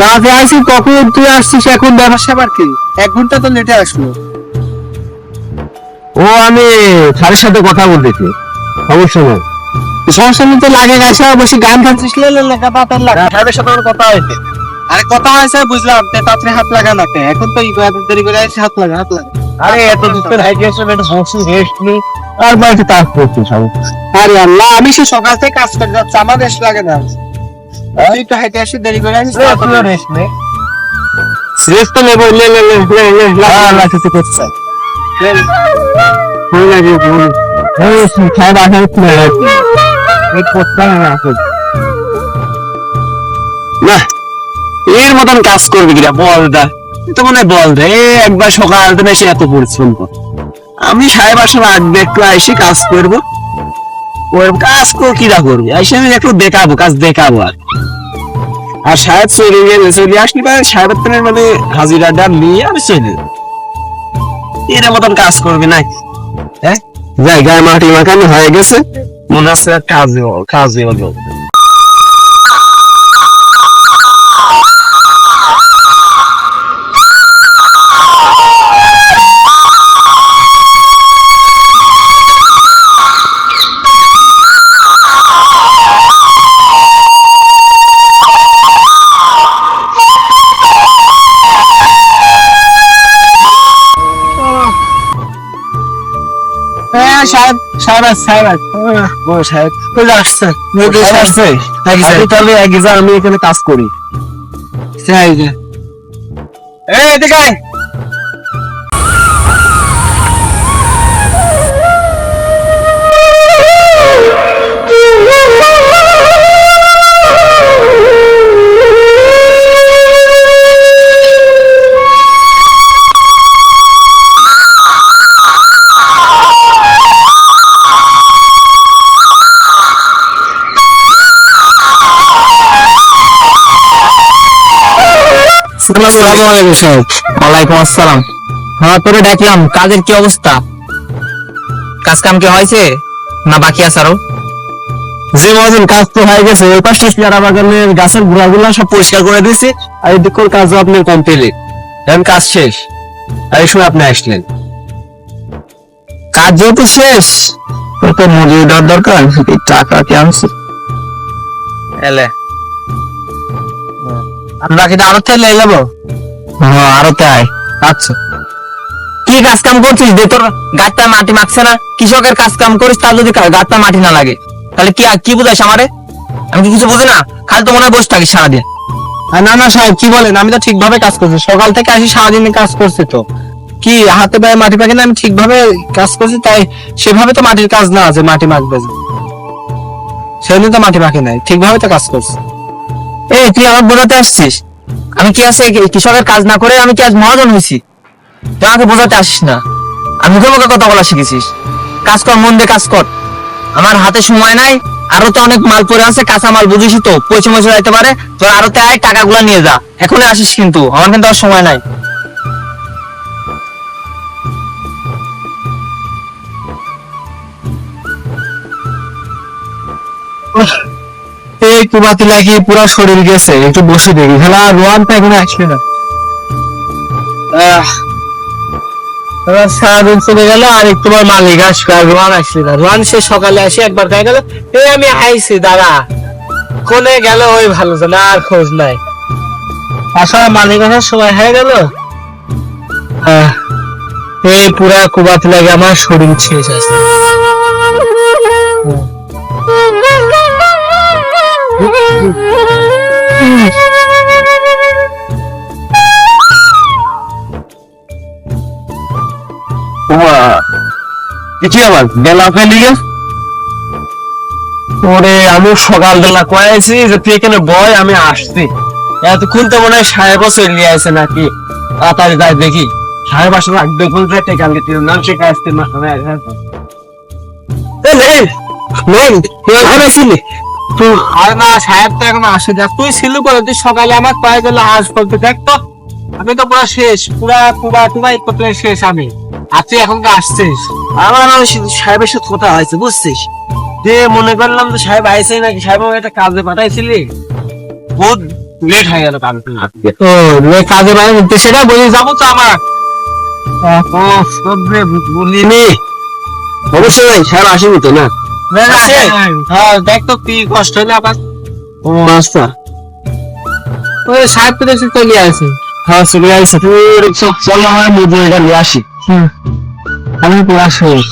কাজে আসি কখন তুই আসছিস? এখন ব্যবসা আবার কি? এক ঘণ্টা তো লেটে আসলো। ও আমি স্যারের সাথে কথা বলতেছি। সমস্যা নেই। সমস্যা নেই তো লাগে গাছে বসে গান গাচ্ছিস লেখা পাতার লাগা। সাহেবের সাথে আমার কথা হয়েছে আরে কথা হয়েছে বুঝলাম। তে তাড়াতাড়ি হাত লাগা না এখন তো দেরি করে আসি হাত লাগা হাত লাগা। আরে এত দিন হাইট সমস্যা রেস্ট নেই আর বাড়িতে করছি সব। আরে আল্লাহ আমি সে সকাল থেকে কাজ করে যাচ্ছি আমার রেস্ট লাগে না। তুই হাইটে আসি দেরি করে আসিস রেস্ট নেই। রেস্ট তো নেব লে লে লে লে লে হ্যাঁ, না, কিছু করছে ভুল লাগে ভুল করতে না আসলে। না এর মতন কাজ করবি কিনা বল দা। তো মনে হয় বল রে একবার সকাল থেকে এসে এত পরিশ্রম কর। আমি সাহেব আসার আগে একটু এসে কাজ করব। ওর কাজ কর কিরা করবি? এসে আমি একটু দেখাবো, কাজ দেখাবো আর। আর সাহেব চলে গেলে চলে আসলি বা সাহেবের থেকে মানে হাজিরাটা নিয়ে আমি চলে। এর মতন কাজ করবে নাই হ্যাঁ? জায়গায় মাটি মাখানো হয়ে গেছে। মনে হচ্ছে কাজে কাজে হলো হ্যাঁ সাহেব। সাহেব সাহেব। ও সাহেব ওই আসছে সাহেব আসছে সাহেব? তাহলে এক আমি এখানে কাজ করি। এই এদিকে আসসালামু আলাইকুম সাহেব। ওয়ালাইকুম আসসালাম। হ্যাঁ তোরে ডাকলাম কাজের কি অবস্থা? কাজ কাম কি হয়েছে? না বাকি আছে আরও? যে মহাজন কাজ তো হয়ে গেছে। ওই পাশে পেয়ারা বাগানের গাছের গুড়াগুলা সব পরিষ্কার করে দিয়েছি। আর এদিকের কাজও আপনার কমপ্লিট এখন কাজ শেষ। আর এই সময় আপনি আসলেন। কাজ যেহেতু শেষ তোর তো মজুরি দেওয়ার দরকার এই টাকা কে আনছে? এলে। আর বাকিটা আরও থেকে যাব। হ্যাঁ আরও তাই। আচ্ছা। কি কাজ কাম করছিস? দে তোর গাছটা মাটি মাখছে না। কৃষকের কাজ কাম করিস তার যদি গা- গাছটা মাটি না লাগে। তাহলে কি কি বুঝাইস আমারে? আমি কি কিছু বুঝি না? খালি তো মনে হয় বসে থাকিস সারাদিন। না না সাহেব কি বলেন? আমি তো ঠিকভাবে কাজ করছি। সকাল থেকে আসি সারাদিন কাজ করছি তো। কি হাতে পায়ে মাটি পাকে না? আমি ঠিকভাবে কাজ করছি তাই সেভাবে তো মাটির কাজ না আছে মাটি মাখবে সেদিন তো মাটি মাখে নাই। ঠিকভাবে তো কাজ করছি। এই তুই আমার বোঝাতে আসছিস? আমি কি আছে কৃষকের কাজ না করে আমি কি আজ মহাজন হয়েছি তুই আমাকে বোঝাতে আসিস না। আমি মুখে মুখে কথা বলা শিখেছিস। কাজ কর, মন দিয়ে কাজ কর। আমার হাতে সময় নাই আরও তো অনেক মাল পড়ে আছে, কাঁচা মাল বুঝিস তো পয়সা ময়সা যাইতে পারে। তোর আরও তে আয়, টাকাগুলো নিয়ে যা। এখনই আসিস কিন্তু, আমার কিন্তু আর সময় নাই। পুরো শরীর গেছে, একটু বসে দেখি। খেলা এখনও আসলে না। সারাদিন চলে গেল, আর একটু মালিক আসবে আর আসলে না। সে সকালে আসে, একবার খাই গেল এই আমি আইছি কোনে গেল ওই ভালো জানে, আর খোঁজ নাই। আসলে মালিক আসার সময় হয়ে গেল। এই পুরা কুবাতি লাগে আমার শরীর শেষ আছে। কিছু আবার? বেলা ফেলি ওরে আমি সকালবেলা কয়েছি যে তুই এখানে বয় আমি আসছি। এতক্ষণ তো মনে হয় সাহেবও চলে আছে নাকি? তাড়াতাড়ি যাই দেখি। সাহেব আসলে কোন রাতে কালকে তুই নাম শেখা আসতে না তুই আর না সাহেব তো এখন আসে যাক। তুই ছিল বলে তুই সকালে আমার পায়ে গেলে হাস বলতে দেখ তো। আমি তো পুরো শেষ পুরা কুবা টুবা এক করতে শেষ আমি। আর তুই এখন আসছিস। আমার সাহেবের সাথে কথা হয়েছে বুঝছিস? যে মনে করলাম যে সাহেব আইসে নাকি সাহেব আমাকে একটা কাজে পাঠাইছিলি। বহুত লেট হয়ে গেল কাজ ও কাজে বাইরে সেটা বলি যাব তো আমার। ও সবরে বলিনি। অবশ্যই সাহেব আসেনি তো না? দেখ তো কি কষ্ট হইলে আবার। ও আচ্ছা ওই সাহেব তো দেখছি চলে আসে। হ্যাঁ চলে আসছে তুই চল চল আমার মজুরিটা নিয়ে আসি। আমি শেষ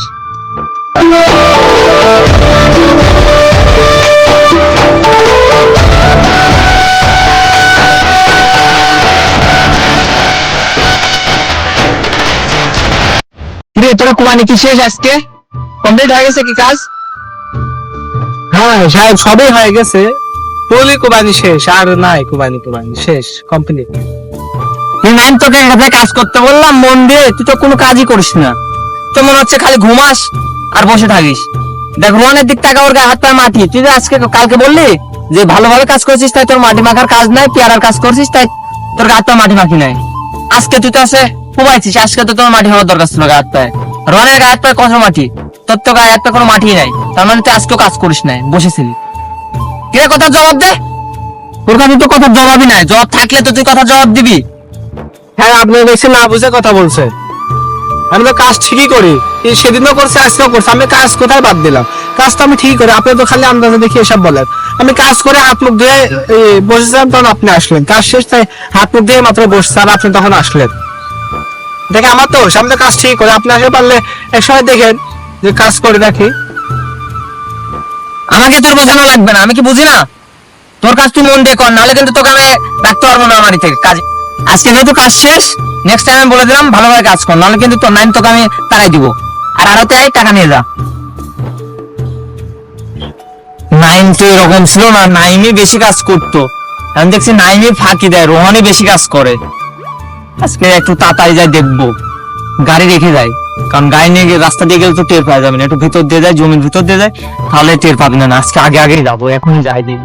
কিরে তোরা কুমানি কি শেষ আজকে? কমপ্লিট হয়ে গেছে কি কাজ? হ্যাঁ সাহেব, সবই হয়ে গেছে। কুবানি শেষ, আর নাই কুবানি কুবানি শেষ কমপ্লিট তোকে এখানে কাজ করতে বললাম, মন দিয়ে, তুই তো কোনো কাজই করিস না। তো মনে হচ্ছে খালি ঘুমাস আর বসে থাকিস। দেখ রোহানের দিক থেকে ওর গায়ে হাত পায়ে মাটি। তুই আজকে কালকে বললি যে ভালোভাবে কাজ করছিস, তাই তোর মাটি মাখার কাজ নাই, পেয়ারার কাজ করছিস, তাই তোর গায়ে হাত মাটি মাখি নাই। আজকে তুই তো আছে খুবাইছিস আজকে তো তোর মাটি হওয়ার দরকার ছিল গায়ে হাত পায়ে। রোহানের গায়ে হাত পায়ে কত মাটি? তোর তো গায়ে পায়ে কোনো মাটি নাই। তার মানে তুই আজকেও কাজ করিস নাই, বসেছিলি। কিরে কথা জবাব দে। তোর কাছে তো কথা জবাবই নাই, জবাব থাকলে তো তুই জবাব দিবি। হ্যাঁ আপনি না বুঝে কথা বলছে আমি তো কাজ ঠিকই করি। সেদিনও করছি, আজকেও করছি। আমি কাজ কোথায় বাদ দিলাম? কাজ তো আমি ঠিকই করি। আপনি তো খালি আন্দাজে দেখি এসব বলেন। আমি কাজ করে হাত মুখ ধুয়ে বসেছিলাম, তখন আপনি আসলেন। কাজ শেষ, তাই হাত মুখ ধুয়ে মাত্র বসছে, আর আপনি তখন আসলেন। দেখে আমার তো তো কাজ ঠিকই করি। আপনি আসে পারলে এক সময় দেখেন যে কাজ করে রাখি আমাকে তোর বোঝানো লাগবে না, আমি কি বুঝি না? তোর কাজ তুই মন দিয়ে কর, নাহলে কিন্তু তোকে আমি রাখতে পারব না আমারই থেকে। কাজ আজকে যেহেতু কাজ শেষ নেক্সট টাইম আমি বলে দিলাম, ভালোভাবে কাজ কর, নাহলে কিন্তু তোর নাইন তোকে আমি তারাই দিব। আর আরও আই টাকা নিয়ে যা। নাইন তো এরকম ছিল না নাইমই বেশি কাজ করতো। আমি দেখছি নাইমই ফাঁকি দেয়, রোহানই বেশি কাজ করে। আজকে একটু তাড়াতাড়ি যাই দেখব। গাড়ি রেখে যায় কারণ গায়ে নিয়ে গিয়ে রাস্তা দিয়ে গেলে তো টের পাওয়া যাবে না। একটু ভিতর দিয়ে যায়, জমির ভিতর দিয়ে যায়, তাহলে টের পাবে না। আজকে আগে আগেই যাব, এখনই যাই দিন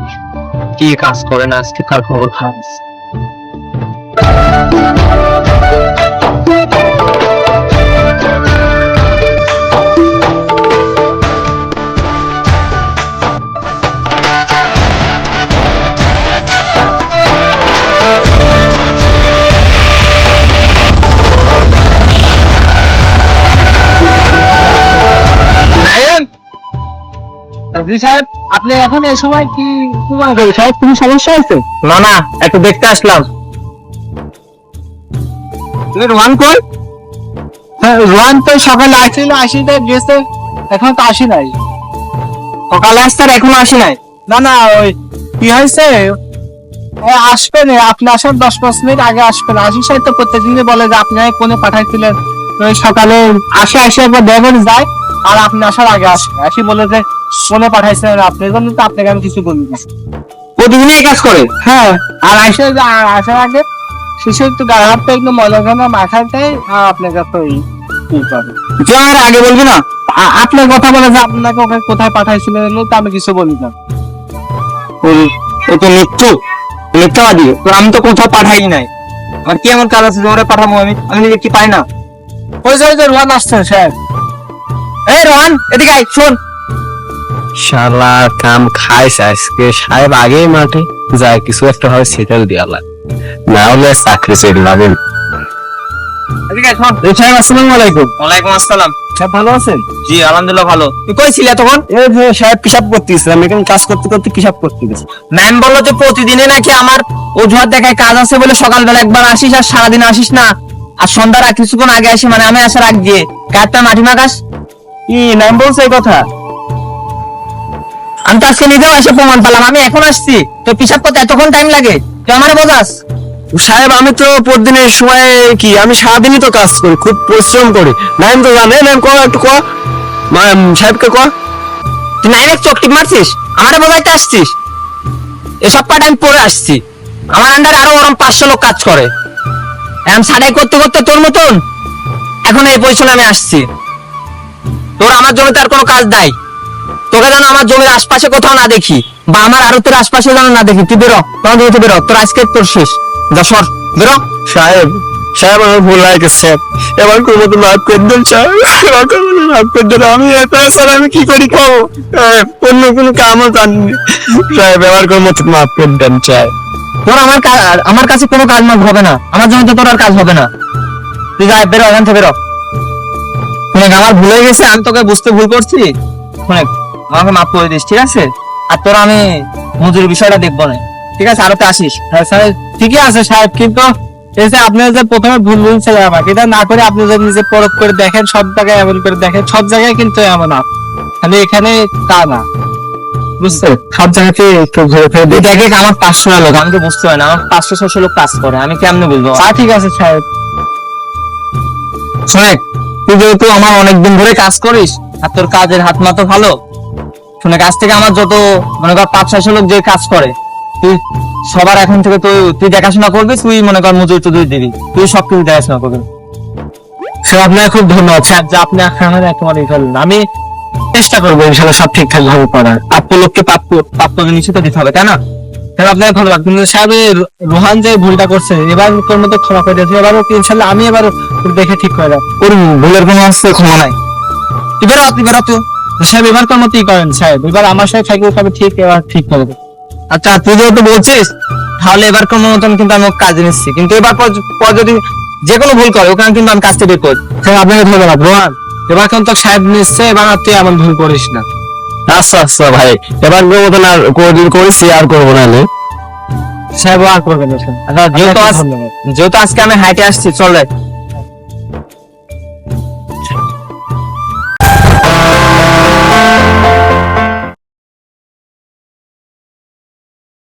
কি কাজ করে না, আজকে তার খবর খারাপ সাহেব আপনি এখন এই সময় কি সাহেব কোনো সমস্যা আছে না না একটু দেখতে আসলাম। রোহান কই? হ্যাঁ রোহান তো সকালে আসছিল আসিতে গেছে এখন তো আসি নাই। সকালে আসতে আর এখনও আসি নাই? না না ওই কি হয়েছে? আসবেন আপনি আসার দশ পাঁচ মিনিট আগে আসবেন। আশিস সাহেব তো প্রত্যেকদিনই বলে যে আপনি কোনে পাঠাইছিলেন। সকালে আসে আসে একবার দেখবেন যায় আর আপনি আসার আগে আসে আসি বলে যে কোনে পাঠাইছিলেন আপনি জন্য তো আপনাকে আমি কিছু বলি না। প্রতিদিনই এই কাজ করে? হ্যাঁ আর আসে আসার আগে শিশু একটু গায়ে হাতটা একটু ময়লা খানা মাথায় দেয় আর আপনার কাছে ওই করে। আমার আগে বলবি না? আপনার কথা বলে যে আপনাকে ওকে কোথায় পাঠাইছিলেন তো আমি কিছু বলি না। ও- তো মৃত্যু মিথ্যাবাদী। তোর আমি তো কোথাও পাঠাই নাই। আমার কি এমন কাজ আছে তোমার পাঠাবো আমি? আমি নিজে কি পাই না? ওই যে রোহান আসছেন সাহেব এই রোহান এদিকে আয় শোন। শালার কাম খাইস আজকে। সাহেব আগেই মাঠে যায় কিছু একটা হয় সেটেল দিয়া লাগে না হলে চাকরি ছেড়ে লাগেন এদিকে আয় শোন সাহেব আসসালামু আলাইকুম। ওয়ালাইকুম আসসালাম। সাহেব ভালো আছেন? জি আলহামদুলিল্লাহ ভালো। তুই কই ছিলি তখন এই যে সাহেব পিসাব করতেছিলাম এখানে কাজ করতে করতে পিসাব করতে গেছি ম্যাম বলল যে প্রতিদিনে নাকি আমার অজুহাত দেখায় কাজ আছে বলে সকালবেলা একবার আসিস আর সারাদিন আসিস না। আর সন্ধ্যার কিছুক্ষণ আগে আসি মানে আমি আসার আগ দিয়ে। গাড়িটা মাটি মাখাস? কি নাম বলছে এই কথা? আমি তো আজকে নিজেও এসে প্রমাণ পেলাম আমি এখন আসছি। তো পিসাব করতে এতক্ষণ টাইম লাগে? তুই আমারে বোঝাস? সাহেব আমি তো প্রতিদিনের সময় কি আমি সারাদিনই তো কাজ করি খুব পরিশ্রম করি। নাম তো জানে নাম ক একটু ক। সাহেবকে ক। তুই নাইনে চোখ টিপ মারছিস? আমারে বোঝাইতে আসছিস? এসব পাট আমি পরে আসছি। আমার আন্ডারে আরও ওরম পাঁচশো লোক কাজ করে। এখন সাড়াই করতে করতে তোর মতন? এখন এই পজিশনে আমি আসছি। তোর আমার জমিতে আর কোনো কাজ নাই। তোকে যেন আমার জমির আশপাশে কোথাও না দেখি বা আমার আরও তোর আশপাশে যেন না দেখি। তুই বেরো তোমার জমিতে বেরো তোর আজকে তোর শেষ। যা সর বেরো। সাহেব সাহেব আমার ভুল হয়ে গেছে। এবার কোনো মতো মাফ করে দেন সাহেব। মাফ করে দেন। আমি স্যার আমি কি করি খাব? অন্য কোনো কামও জানি সাহেব এবার কোনো মতো মাফ করে দেন সাহেব। তোর আমার আমার কাছে কোনো কাজ মাজ হবে না। আমার জন্য তো তোর আর কাজ হবে না। তুই যা বেরো এখান থেকে বেরো। আমার ভুল হয়ে গেছে আমি তোকে বুঝতে ভুল করছি? শোনেক আমাকে মাফ করে দিস ঠিক আছে? আর তোরা আমি মজুরি বিষয়টা দেখব না। ঠিক আছে আরও তো আসিস। হ্যাঁ স্যার ঠিকই আছে সাহেব কিন্তু এই যে আপনি যে প্রথমে ভুল বলছিলেন আমাকে এটা না করে আপনি যদি নিজে পরখ করে দেখেন সব জায়গায় এমন করে দেখেন সব জায়গায় কিন্তু এমন আপ খালি এখানে তা না। বুঝছেন সব জায়গাতে একটু ঘুরে ফিরে দেখে। আমার পাঁচশো লোক? আমি তো বুঝতে পারি না আমার পাঁচশো ছশো লোক কাজ করে আমি কেমনে বুঝব? তা ঠিক আছে সাহেব শোনেক তুই যেহেতু আমার অনেকদিন ধরে কাজ করিস আর তোর কাজের হাত মা তো ভালো শুনে কাজ থেকে আমার যত, মনে কর, পাঁচ, ছয়শো লোক যে কাজ করে, তুই সবার এখন থেকে তুই তুই দেখাশোনা করবি, তুই মনে কর মজুরি টুজুরি দিবি, তুই সব কিছু দেখাশোনা করবি। স্যার আপনাকে খুব ধন্যবাদ। স্যার, যে আপনি ই করলেন। আমি চেষ্টা করব ইনশাল্লাহ সব ঠিকঠাক ভাবে প্রাপ্য লোককে প্রাপ্য প্রাপ্য নিশ্চিত দিতে হবে, তাই না? স্যার আপনাকে ধন্যবাদ কিন্তু সাহেব রোহান যে ভুলটা করছে, এবার কোন মতো ক্ষমা করে দিয়েছে। এবারও কি ইনশাল্লাহ আমি এবার দেখে ঠিক করে দেব? ওর ভুলের কোনো আসছে ক্ষমা নাই। তুই বেরো তুই বেরো, তুই। সাহেব এবার কোন মতোই করেন সাহেব। এবার আমার সাথে থাকবে তবে ঠিক এবার ঠিক করে আচ্ছা তুই যেহেতু বলছিস তাহলে এবার কোনো মতন কিন্তু আমি কাজে নিচ্ছি। কিন্তু এবার পর যদি যে কোনো ভুল করে ওখানে কিন্তু আমি কাজটা বের করি স্যার আপনাকে ধন্যবাদ রোহান। এবার কিন্তু সাহেব নিচ্ছে এবার আর তুই এমন ভুল করিস না। আচ্ছা আচ্ছা ভাই। এবার কোনো মতন আর কোনদিন করেছি আর করব না। সাহেব আর করবেন আচ্ছা যেহেতু আজকে আমি হাইটে আসছি চল।